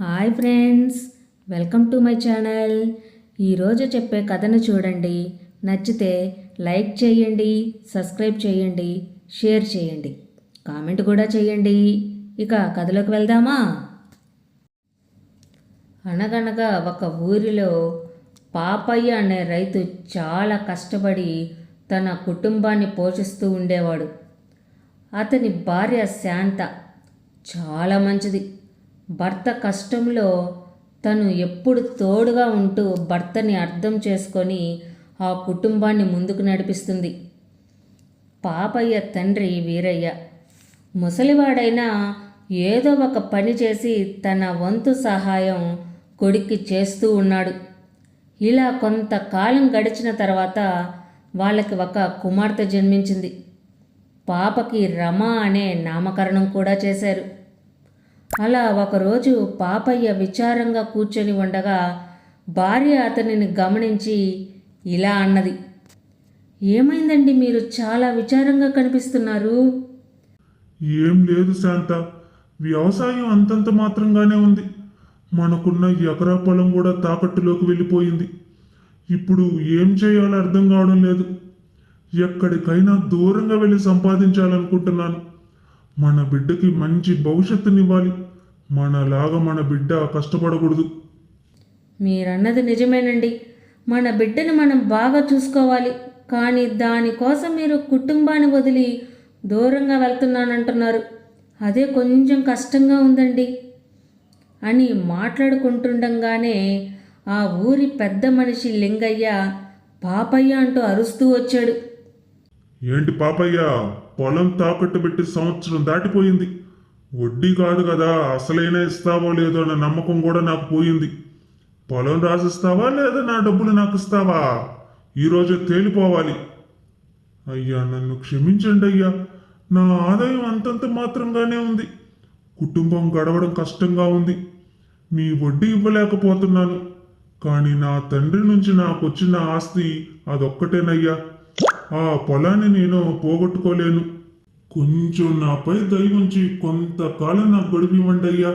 Hi friends welcome to my channel. ఈరోజు చెప్పే కథను చూడండి. నచ్చితే లైక్ చేయండి సబ్స్క్రైబ్ చేయండి షేర్ చేయండి. కామెంట్ కూడా చేయండి. ఇక కథలోకి వెళ్దామా? అనగనగా ఒక ఊరిలో పాపయ్య అనే రైతు చాలా కష్టపడి తన కుటుంబాన్ని పోషిస్తూ ఉండేవాడు. అతని భార్య శాంత చాలా మంచిది. భర్త కష్టంలో తను ఎప్పుడు తోడుగా ఉంటూ భర్తని అర్థం చేసుకొని ఆ కుటుంబాన్ని ముందుకు నడిపిస్తుంది. పాపయ్య తండ్రి వీరయ్య. ముసలివాడైనా ఏదో ఒక పని చేసి తన వంతు సహాయం కొడుక్కి చేస్తూ ఉన్నాడు. ఇలా కొంతకాలం గడిచిన తర్వాత వాళ్ళకి ఒక కుమార్తె జన్మించింది. పాపకి రమ అనే నామకరణం కూడా చేశారు. అలా ఒకరోజు పాపయ్య విచారంగా కూర్చొని ఉండగా భార్య అతనిని గమనించి ఇలా అన్నది. ఏమైందండి మీరు చాలా విచారంగా కనిపిస్తున్నారు? ఏం లేదు శాంత. వ్యవసాయం అంతంత మాత్రంగానే ఉంది. మనకున్న ఎకరా పొలం కూడా తాకట్టులోకి వెళ్ళిపోయింది. ఇప్పుడు ఏం చేయాలో అర్థం కావడం లేదు. ఎక్కడికైనా దూరంగా వెళ్ళి సంపాదించాలనుకుంటున్నాను. మన బిడ్డకి మంచి భవిష్యత్తునివ్వాలి మనలాగా మన బిడ్డ కష్టపడకూడదు. మీరన్నది నిజమేనండి. మన బిడ్డను మనం బాగా చూసుకోవాలి. కానీ దానికోసం మీరు కుటుంబాన్ని వదిలి దూరంగా వెళ్తున్నానంటున్నారు. అదే కొంచెం కష్టంగా ఉందండి. అని మాట్లాడుకుంటుండగానే ఆ ఊరి పెద్ద మనిషి లింగయ్య పాపయ్య అంటూ అరుస్తూ వచ్చాడు. ఏంటి పాపయ్య? పొలం తాకట్టు పెట్టి సంవత్సరం దాటిపోయింది. వడ్డీ కాదు కదా అసలైనా ఇస్తావో లేదో అన్న నమ్మకం కూడా నాకు పోయింది. పొలం రాసిస్తావా లేదా నా డబ్బులు నాకు ఇస్తావా? ఈరోజు తేలిపోవాలి. అయ్యా నన్ను క్షమించండి అయ్యా. నా ఆదాయం అంతంత మాత్రంగానే ఉంది. కుటుంబం గడవడం కష్టంగా ఉంది. మీ వడ్డీ ఇవ్వలేకపోతున్నాను. కానీ నా తండ్రి నుంచి నాకు వచ్చిన ఆస్తి అదొక్కటేనయ్యా. ఆ పొలాన్ని నేను పోగొట్టుకోలేను. కొంచెం నాపై దయవుంచి ఉంచి కొంతకాలం నాకు గడుపు అయ్యా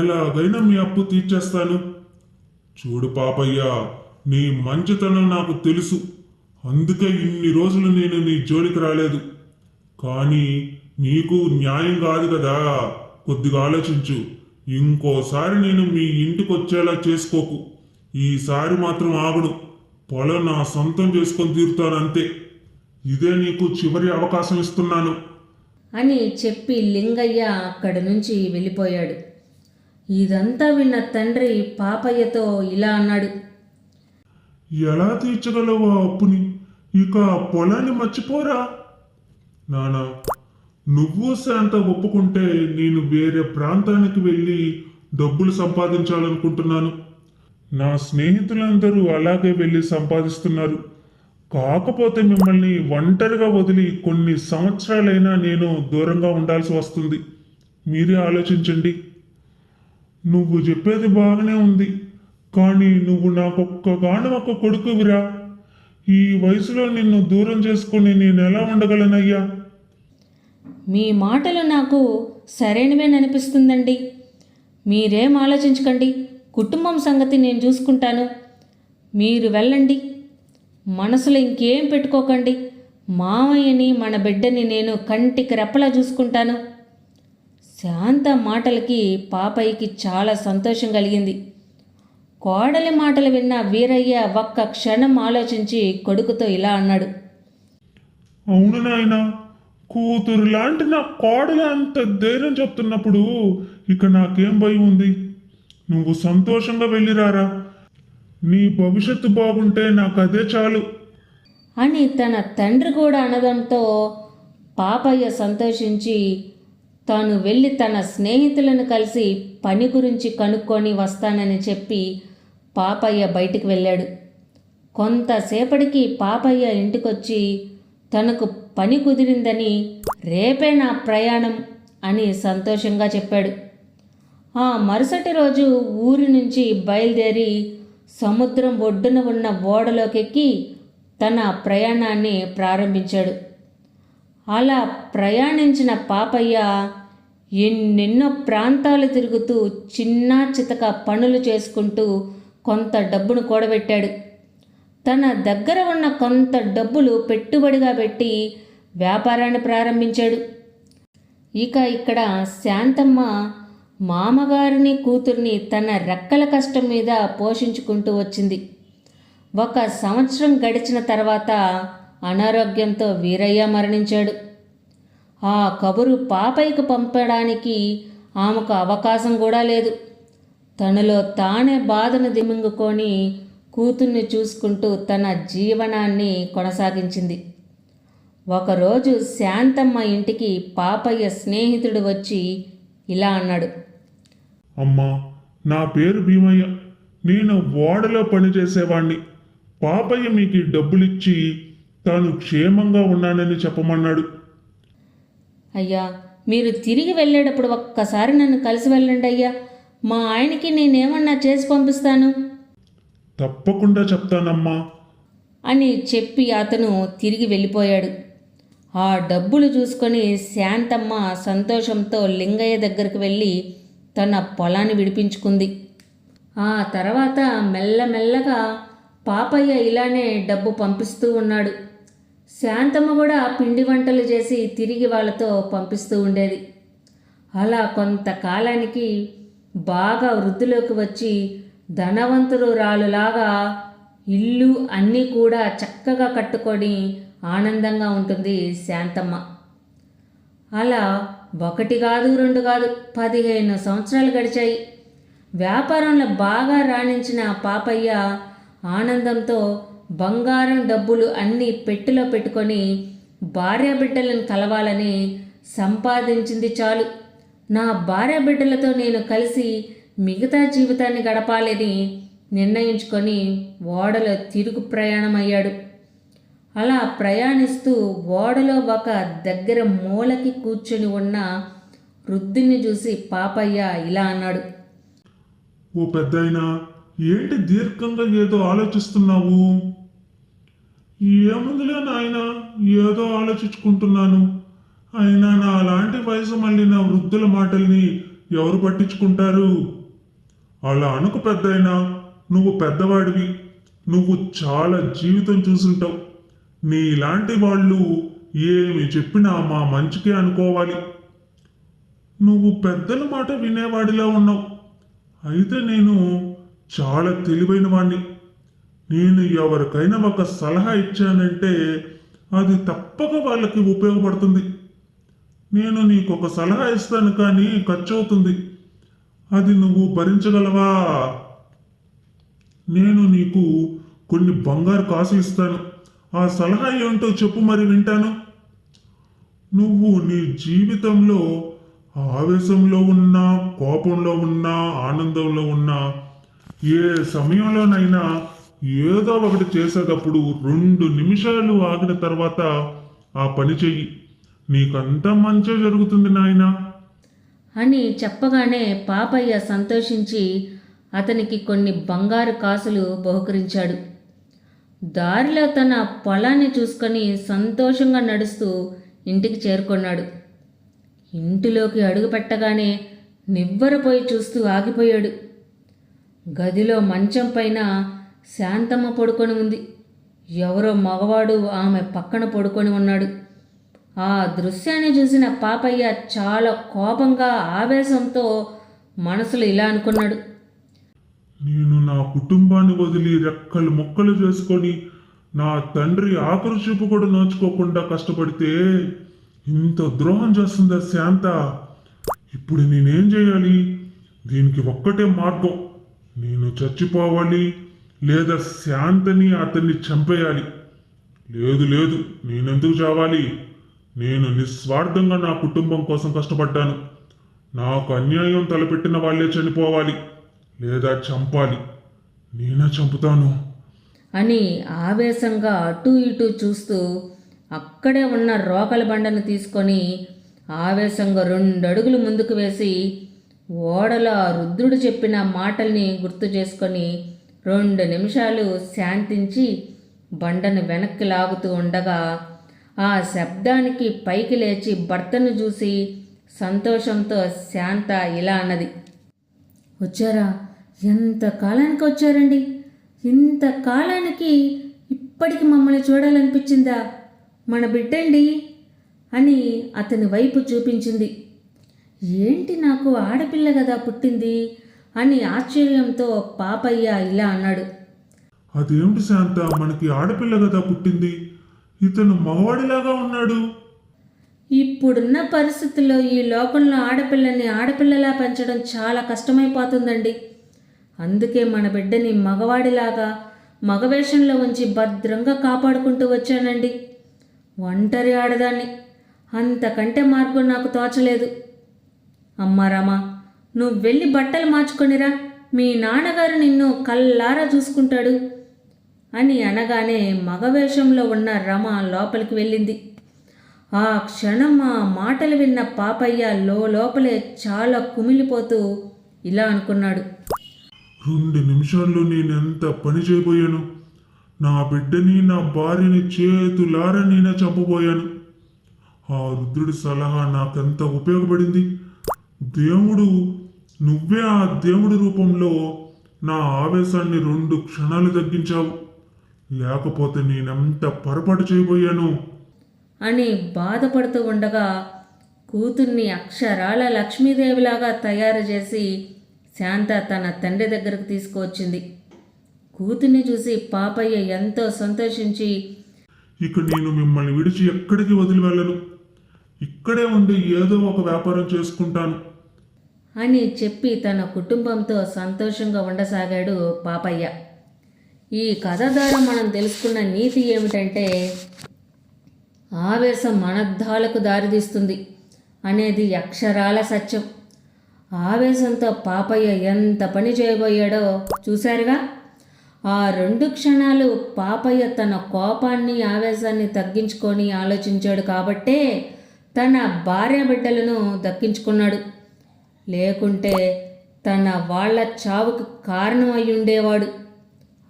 ఎలాగైనా మీ అప్పు తీర్చేస్తాను. చూడు పాపయ్యా నీ మంచితనం నాకు తెలుసు. అందుకే ఇన్ని రోజులు నేను నీ జోలికి రాలేదు. కానీ నీకు న్యాయం కాదు కదా. కొద్దిగా ఆలోచించు. ఇంకోసారి నేను మీ ఇంటికి వచ్చేలా చేసుకోకు. ఈసారి మాత్రం ఆగను. పొలం నా సొంతం చేసుకొని తీరుతాను అంతే. ఇదే నీకు చివరి అవకాశం ఇస్తున్నాను. అని చెప్పి లింగయ్య అక్కడి నుంచి వెళ్ళిపోయాడు. ఇదంతా విన్న తండ్రి పాపయ్యతో ఇలా అన్నాడు. ఎలా తీర్చగలవు ఆ అప్పుని? ఇక పొలాన్ని మర్చిపోరా. నానా నువ్వు శాంత ఒప్పుకుంటే నేను వేరే ప్రాంతానికి వెళ్ళి డబ్బులు సంపాదించాలనుకుంటున్నాను. నా స్నేహితులందరూ అలాగే వెళ్ళి సంపాదిస్తున్నారు. కాకపోతే మిమ్మల్ని ఒంటరిగా వదిలి కొన్ని సంవత్సరాలైనా నేను దూరంగా ఉండాల్సి వస్తుంది. మీరే ఆలోచించండి. నువ్వు చెప్పేది బాగానే ఉంది. కానీ నువ్వు నాకొక్క ఒక కొడుకువిరా. ఈ వయసులో నిన్ను దూరం చేసుకుని నేను ఎలా ఉండగలనయ్యా? మీ మాటలు నాకు సరైనవేననిపిస్తుందండి. మీరేం ఆలోచించకండి. కుటుంబం సంగతి నేను చూసుకుంటాను. మీరు వెళ్ళండి. మనసులో ఇంకేం పెట్టుకోకండి. మామయ్యని మన బిడ్డని నేను కంటికి రెప్పలా చూసుకుంటాను. శాంత మాటలకి పాపయ్యకి చాలా సంతోషం కలిగింది. కోడలి మాటలు విన్న వీరయ్య ఒక్క క్షణం ఆలోచించి కొడుకుతో ఇలా అన్నాడు. అవును నాయన కూతురు లాంటి నా కోడలు అంత ధైర్యం చెప్తున్నప్పుడు ఇక నాకేం భయం ఉంది? నువ్వు సంతోషంగా వెళ్ళిరారా? నీ భవిష్యత్తు బాగుంటే నాకు అదే చాలు. అని తన తండ్రి కూడా అనడంతో పాపయ్య సంతోషించి తాను వెళ్ళి తన స్నేహితులను కలిసి పని గురించి కనుక్కొని వస్తానని చెప్పి పాపయ్య బయటికి వెళ్ళాడు. కొంతసేపటికి పాపయ్య ఇంటికొచ్చి తనకు పని కుదిరిందని రేపే నా ప్రయాణం అని సంతోషంగా చెప్పాడు. ఆ మరుసటి రోజు ఊరి నుంచి బయలుదేరి సముద్రం ఒడ్డున ఉన్న ఓడలోకెక్కి తన ప్రయాణాన్ని ప్రారంభించాడు. అలా ప్రయాణించిన పాపయ్య ఎన్నెన్నో ప్రాంతాలు తిరుగుతూ చిన్న చితక పనులు చేసుకుంటూ కొంత డబ్బును కూడబెట్టాడు. తన దగ్గర ఉన్న కొంత డబ్బులు పెట్టుబడిగా పెట్టి వ్యాపారాన్ని ప్రారంభించాడు. ఇక ఇక్కడ శాంతమ్మ మామగారిని కూతుర్ని తన రెక్కల కష్టం మీద పోషించుకుంటూ వచ్చింది. ఒక సంవత్సరం గడిచిన తర్వాత అనారోగ్యంతో వీరయ్య మరణించాడు. ఆ కబురు పాపయ్యకు పంపడానికి ఆమెకు అవకాశం కూడా లేదు. తనలో తానే బాధను దిమింగుకొని కూతుర్ని చూసుకుంటూ తన జీవనాన్ని కొనసాగించింది. ఒకరోజు శాంతమ్మ ఇంటికి పాపయ్య స్నేహితుడు వచ్చి ఇలా అన్నాడు. అమ్మా నా పేరు భీమయ్య. నేను ఓడలో పనిచేసేవాణ్ణి. పాపయ్య మీకు డబ్బులిచ్చి తాను క్షేమంగా ఉన్నానని చెప్పమన్నాడు. అయ్యా మీరు తిరిగి వెళ్ళేటప్పుడు ఒక్కసారి నన్ను కలిసి వెళ్ళండి అయ్యా. మా ఆయనకి నేనేమన్నా చేసి పంపిస్తాను? తప్పకుండా చెప్తానమ్మా. అని చెప్పి అతను తిరిగి వెళ్ళిపోయాడు. ఆ డబ్బులు చూసుకొని శాంతమ్మ సంతోషంతో లింగయ్య దగ్గరికి వెళ్ళి తన పొలాన్ని విడిపించుకుంది. ఆ తర్వాత మెల్లమెల్లగా పాపయ్య ఇలానే డబ్బు పంపిస్తూ ఉన్నాడు. శాంతమ్మ కూడా పిండి వంటలు చేసి తిరిగి వాళ్ళతో పంపిస్తూ ఉండేది. అలా కొంతకాలానికి బాగా వృద్ధిలోకి వచ్చి ధనవంతులు రాలులాగా ఇల్లు అన్నీ కూడా చక్కగా కట్టుకొని ఆనందంగా ఉంటుంది శాంతమ్మ. అలా ఒకటి కాదు రెండు కాదు పదిహేను సంవత్సరాలు గడిచాయి. వ్యాపారంలో బాగా రాణించిన పాపయ్య ఆనందంతో బంగారం డబ్బులు అన్నీ పెట్టెలో పెట్టుకొని భార్య బిడ్డలను కలవాలని సంపాదించింది చాలు. నా భార్య బిడ్డలతో నేను కలిసి మిగతా జీవితాన్ని గడపాలని నిర్ణయించుకొని ఓడలో తిరుగు ప్రయాణమయ్యాడు. అలా ప్రయాణిస్తూ ఓడలో ఒక దగ్గర మూలకి కూర్చొని ఉన్న వృద్ధుని చూసి పాపయ్య ఇలా అన్నాడు. ఓ పెద్దయినా ఏంటి దీర్ఘంగా ఏదో ఆలోచిస్తున్నావు? ఏముందిలే నాయన ఏదో ఆలోచించుకుంటున్నాను. అయినా నా అలాంటి వయసు మళ్ళీ నా వృద్ధుల మాటల్ని ఎవరు పట్టించుకుంటారు? అలా అనుకు పెద్దయినా నువ్వు పెద్దవాడివి నువ్వు చాలా జీవితం చూసుంటావు. నీలాంటి వాళ్ళు ఏమి చెప్పినా మా మంచికే అనుకోవాలి. నువ్వు పెద్దల మాట వినేవాడిలా ఉన్నావు. అయితే నేను చాలా తెలివైన వాణ్ణి. నేను ఎవరికైనా ఒక సలహా ఇచ్చానంటే అది తప్పక వాళ్ళకి ఉపయోగపడుతుంది. నేను నీకు ఒక సలహా ఇస్తాను కానీ ఖర్చు అవుతుంది అది నువ్వు భరించగలవా? నేను నీకు కొన్ని బంగారు కాసులు ఇస్తాను. ఆ సలహా ఏమిటో చెప్పు మరి వింటాను. నువ్వు నీ జీవితంలో ఆవేశంలో ఉన్నా కోపంలో ఉన్నా ఆనందంలో ఉన్నా ఏ సమయంలోనైనా ఏదో ఒకటి చేసేటప్పుడు రెండు నిమిషాలు ఆగిన తర్వాత ఆ పని చెయ్యి. నీకంతా మంచి జరుగుతుంది నాయన. అని చెప్పగానే పాపయ్య సంతోషించి అతనికి కొన్ని బంగారు కాసులు బహుకరించాడు. దారిలో తన పొలాన్ని చూసుకొని సంతోషంగా నడుస్తూ ఇంటికి చేరుకున్నాడు. ఇంటిలోకి అడుగు పెట్టగానే నివ్వరపోయి చూస్తూ ఆగిపోయాడు. గదిలో మంచం పైన శాంతమ్మ పడుకొని ఉంది. ఎవరో మగవాడు ఆమె పక్కన పడుకొని ఉన్నాడు. ఆ దృశ్యాన్ని చూసిన పాపయ్య చాలా కోపంగా ఆవేశంతో మనసులో ఇలా అనుకున్నాడు. నేను నా కుటుంబాన్ని వదిలి రెక్కలు మొక్కలు చేసుకొని నా తండ్రి ఆఖరి చూపు కూడా నోచుకోకుండా కష్టపడితే ఇంత ద్రోహం చేస్తుందా శాంత? ఇప్పుడు నేనేం చేయాలి? దీనికి ఒక్కటే మార్గం. నేను చచ్చిపోవాలి లేదా శాంతని అతన్ని చంపేయాలి. లేదు లేదు నేనెందుకు చావాలి? నేను నిస్వార్థంగా నా కుటుంబం కోసం కష్టపడ్డాను. నాకు అన్యాయం తలపెట్టిన వాళ్ళే చనిపోవాలి. లేదా చంపాలి. నేనే చంపుతాను? అని ఆవేశంగా అటూ ఇటూ చూస్తూ అక్కడే ఉన్న రోకల బండను తీసుకొని ఆవేశంగా రెండు అడుగులు ముందుకు వేసి ఓడలో రుద్రుడు చెప్పిన మాటల్ని గుర్తు చేసుకొని రెండు నిమిషాలు శాంతించి బండను వెనక్కి లాగుతూ ఉండగా ఆ శబ్దానికి పైకి లేచి భర్తను చూసి సంతోషంతో శాంత ఇలా అన్నది. వచ్చారా? ఎంత కాలానికి వచ్చారండి? ఇంత కాలానికి ఇప్పటికి మమ్మల్ని చూడాలనిపించిందా? మన బిడ్డండి అని అతని వైపు చూపించింది. ఏంటి నాకు ఆడపిల్ల కదా పుట్టింది? అని ఆశ్చర్యంతో పాపయ్య ఇలా అన్నాడు. అదేమిటి శాంత మనకి ఆడపిల్ల కదా పుట్టింది? ఇతను మగవాడిలాగా ఉన్నాడు. ఇప్పుడున్న పరిస్థితుల్లో ఈ లోకంలో ఆడపిల్లని ఆడపిల్లలా పెంచడం చాలా కష్టమైపోతుందండి. అందుకే మన బిడ్డని మగవాడిలాగా మగవేషంలో ఉంచి భద్రంగా కాపాడుకుంటూ వచ్చానండి. ఒంటరి ఆడదాన్ని. అంతకంటే మార్గం నాకు తోచలేదు. అమ్మా రామా నువ్వు వెళ్ళి బట్టలు మార్చుకొనిరా. మీ నాన్నగారు నిన్ను కల్లారా చూసుకుంటాడు అని అనగానే మగవేషంలో ఉన్న రమ లోపలికి వెళ్ళింది. ఆ క్షణం ఆ మాటలు విన్న పాపయ్య లోపలే చాలా కుమిలిపోతూ ఇలా అనుకున్నాడు. రెండు నిమిషాల్లో నేనెంత పని చేయబోయాను? నా బిడ్డని నా భార్యని చేతులారా నేనే చంపబోయాను. ఆ రుద్రుడి సలహా నాకెంత ఉపయోగపడింది? దేవుడు నువ్వే ఆ దేవుడి రూపంలో నా ఆవేశాన్ని రెండు క్షణాలు తగ్గించావు. లేకపోతే నేనెంత పొరపాటు చేయబోయాను? అని బాధపడుతూ ఉండగా కూతుర్ని అక్షరాల లక్ష్మీదేవిలాగా తయారు చేసి శాంత తన తండ్రి దగ్గరకు తీసుకువచ్చింది. కూతుర్ని చూసి పాపయ్య ఎంతో సంతోషించి ఇక నేను మిమ్మల్ని విడిచి ఎక్కడికి వదిలి వెళ్ళను. ఇక్కడే ఉండి ఏదో ఒక వ్యాపారం చేసుకుంటాను. అని చెప్పి తన కుటుంబంతో సంతోషంగా ఉండసాగాడు పాపయ్య. ఈ కథ ద్వారా మనం తెలుసుకున్న నీతి ఏమిటంటే ఆవేశం మనద్ధాలకు దారితీస్తుంది అనేది అక్షరాల సత్యం. ఆవేశంతో పాపయ్య ఎంత పని చేయబోయాడో చూశారుగా? ఆ రెండు క్షణాలు పాపయ్య తన కోపాన్ని ఆవేశాన్ని తగ్గించుకొని ఆలోచించాడు కాబట్టే తన భార్య బిడ్డలను దక్కించుకున్నాడు. లేకుంటే తన వాళ్ళ చావుకు కారణం అయి ఉండేవాడు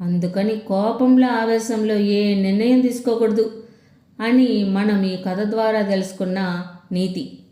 అందుకని కోపంలో ఆవేశంలో ఏ నిర్ణయం తీసుకోకూడదు. అని మనం ఈ కథ ద్వారా తెలుసుకున్న నీతి.